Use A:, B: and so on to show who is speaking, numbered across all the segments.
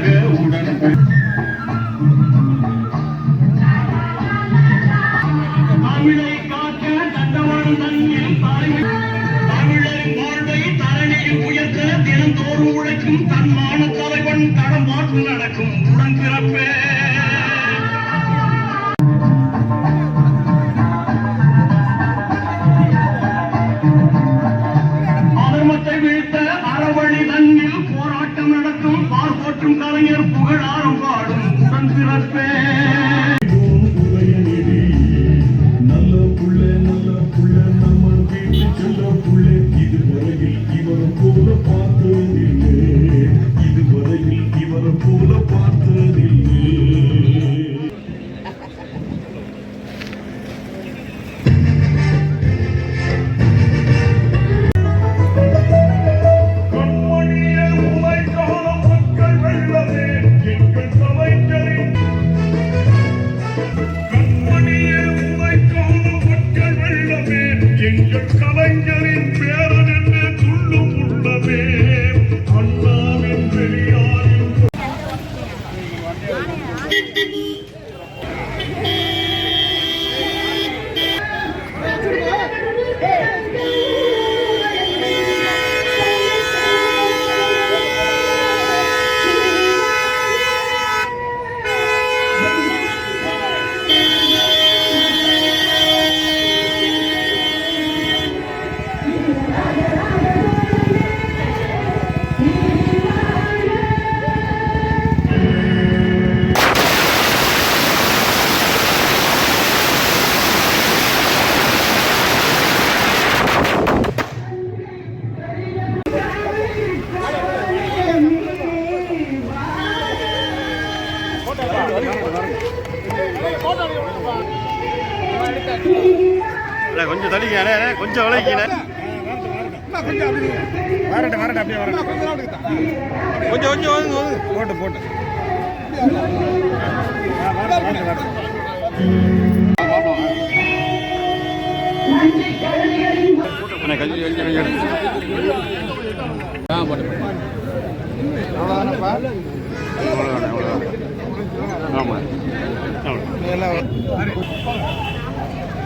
A: கழக உடன் தமிழை காக்க தண்டவாளம் தன்னில் தாய்மை வாழ்வை உயர்த்த தினந்தோறும் உழைக்கும் தன்மான தலைவன் நடக்கும். வீழ்த்த அறவழி தன்னில் போராட்டம் பார்ப்போற்றும் கலைஞர் புகழாரம் பாடும் உடன்பிறப்பே
B: உதயநிதி Thank you.
C: கொஞ்சம் தள்ளிக்கண்ணே கொஞ்சம் விளைக்கண்ணே
D: வரட்டும் வரட்டும் அப்படியே வரட்டும்
C: கொஞ்சம் கொஞ்சம் வாங்க
D: போட்டு போட்டு. வரட்டும்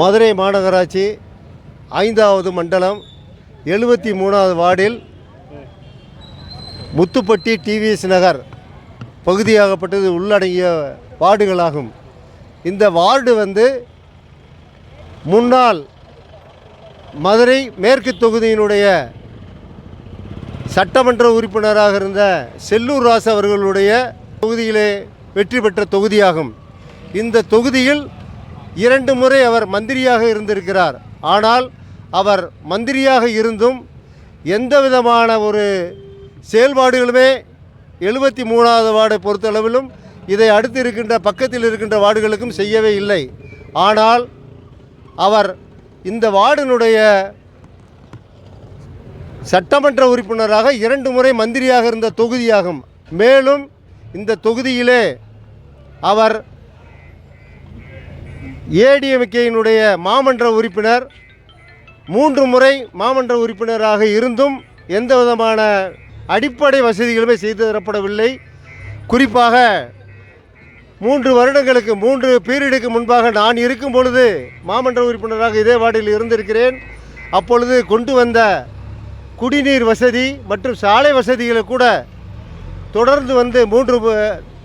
E: மதுரை மாநகராட்சி ஐந்தாவது மண்டலம் எழுபத்தி மூணாவது வார்டில் முத்துப்பட்டி டிவிஎஸ் நகர் பகுதியாகப்பட்டது உள்ளடங்கிய வார்டுகளாகும். இந்த வார்டு வந்து முன்னாள் மதுரை மேற்கு தொகுதியினுடைய சட்டமன்ற உறுப்பினராக இருந்த செல்லூர் ராசு அவர்களுடைய தொகுதியிலே வெற்றி பெற்ற தொகுதியாகும். இந்த தொகுதியில் இரண்டு முறை அவர் மந்திரியாக இருந்திருக்கிறார். ஆனால் அவர் மந்திரியாக இருந்தும் எந்த விதமான ஒரு செயல்பாடுகளுமே எழுபத்தி மூணாவது வார்டை பொறுத்தளவிலும் இதை அடுத்து இருக்கின்ற பக்கத்தில் இருக்கின்ற வார்டுகளுக்கும் செய்யவே இல்லை. ஆனால் அவர் இந்த வார்டினுடைய சட்டமன்ற உறுப்பினராக இரண்டு முறை மந்திரியாக இருந்த தொகுதியாகும். மேலும் இந்த தொகுதியிலே அவர் ஏடிஎம்கேயினுடைய மாமன்ற உறுப்பினர் மூன்று முறை மாமன்ற உறுப்பினராக இருந்தும் எந்த விதமான அடிப்படை வசதிகளுமே செய்து தரப்படவில்லை. குறிப்பாக மூன்று வருடங்களுக்கு மூன்று பீரியடுக்கு முன்பாக நான் இருக்கும் பொழுது மாமன்ற உறுப்பினராக இதே வார்டில் இருந்திருக்கிறேன். அப்பொழுது கொண்டு வந்த குடிநீர் வசதி மற்றும் சாலை வசதிகளை கூட தொடர்ந்து வந்து மூன்று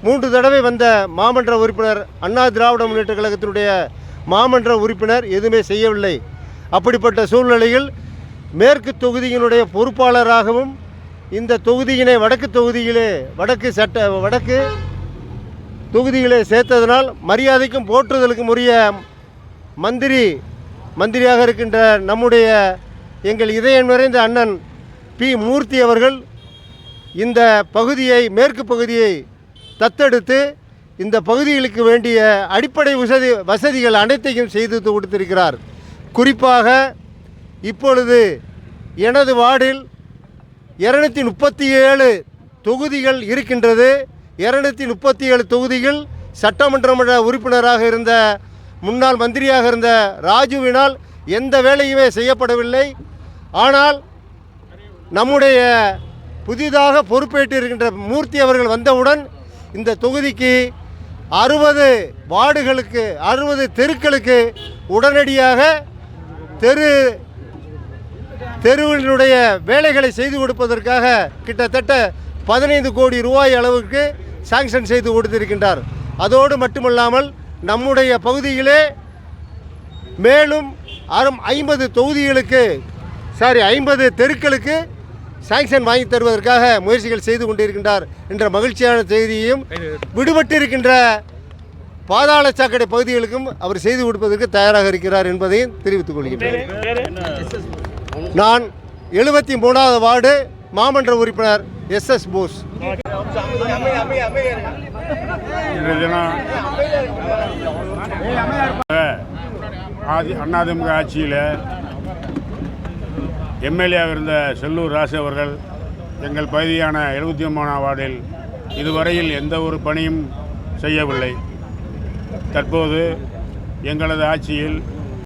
E: மூன்று தடவை வந்த மாமன்ற உறுப்பினர் அண்ணா திராவிட முன்னேற்ற கழகத்தினுடைய மாமன்ற உறுப்பினர் எதுவுமே செய்யவில்லை. அப்படிப்பட்ட சூழ்நிலையில் மேற்கு தொகுதியினுடைய பொறுப்பாளராகவும் இந்த தொகுதியினை வடக்கு தொகுதியிலே வடக்கு சட்ட வடக்கு தொகுதியிலே சேர்த்ததனால் மரியாதைக்கும் போற்றுதலுக்கும் உரிய மந்திரி மந்திரியாக இருக்கின்ற நம்முடைய எங்கள் இதயம் நிறைந்த அண்ணன் பி மூர்த்தி அவர்கள் இந்த பகுதியை மேற்கு பகுதியை தத்தெடுத்து இந்த பகுதிகளுக்கு வேண்டிய அடிப்படை வசதி வசதிகள் அனைத்தையும் செய்து கொடுத்திருக்கிறார். குறிப்பாக இப்பொழுது எனது வார்டில் இரநூத்தி முப்பத்தி ஏழு தொகுதிகள் இருக்கின்றது. இரநூத்தி முப்பத்தி ஏழு தொகுதிகள் சட்டமன்ற உறுப்பினராக இருந்த முன்னாள் மந்திரியாக இருந்த ராஜுவினால் எந்த வேலையுமே செய்யப்படவில்லை. ஆனால் நம்முடைய புதிதாக பொறுப்பேற்றிருக்கின்ற மூர்த்தி அவர்கள் வந்தவுடன் இந்த தொகுதிக்கு அறுபது வார்டுகளுக்கு அறுபது தெருக்களுக்கு உடனடியாக தெரு தெருவினுடைய வேலைகளை செய்து கொடுப்பதற்காக கிட்டத்தட்ட பதினைந்து கோடி ரூபாய் அளவுக்கு சாங்ஷன் செய்து கொடுத்திருக்கின்றார். அதோடு மட்டுமல்லாமல் நம்முடைய பகுதியிலே மேலும் அரும் ஐம்பது தொகுதிகளுக்கு சாரி ஐம்பது தெருக்களுக்கு சாங்ஷன் வாங்கி தருவதற்காக முயற்சிகள் செய்து கொண்டிருக்கின்றார் என்ற மகிழ்ச்சியான செய்தியையும் விடுபட்டிருக்கின்ற பாதாள சாக்கடை பகுதிகளுக்கும் அவர் செய்து கொடுப்பதற்கு தயாராக இருக்கிறார் என்பதையும் தெரிவித்துக் கொள்கிறேன் நான் எழுபத்தி மூணாவது வார்டு மாமன்ற உறுப்பினர் எஸ் எஸ் போஸ்.
D: இன்றைய அதிமுக ஆட்சியில் எம்எல்ஏவாக இருந்த செல்லூர் ராசு அவர்கள் எங்கள் பகுதியான எழுபத்தி ஒன்பதாம் வார்டில் இதுவரையில் எந்த ஒரு பணியும் செய்யவில்லை. தற்போது எங்களது ஆட்சியில்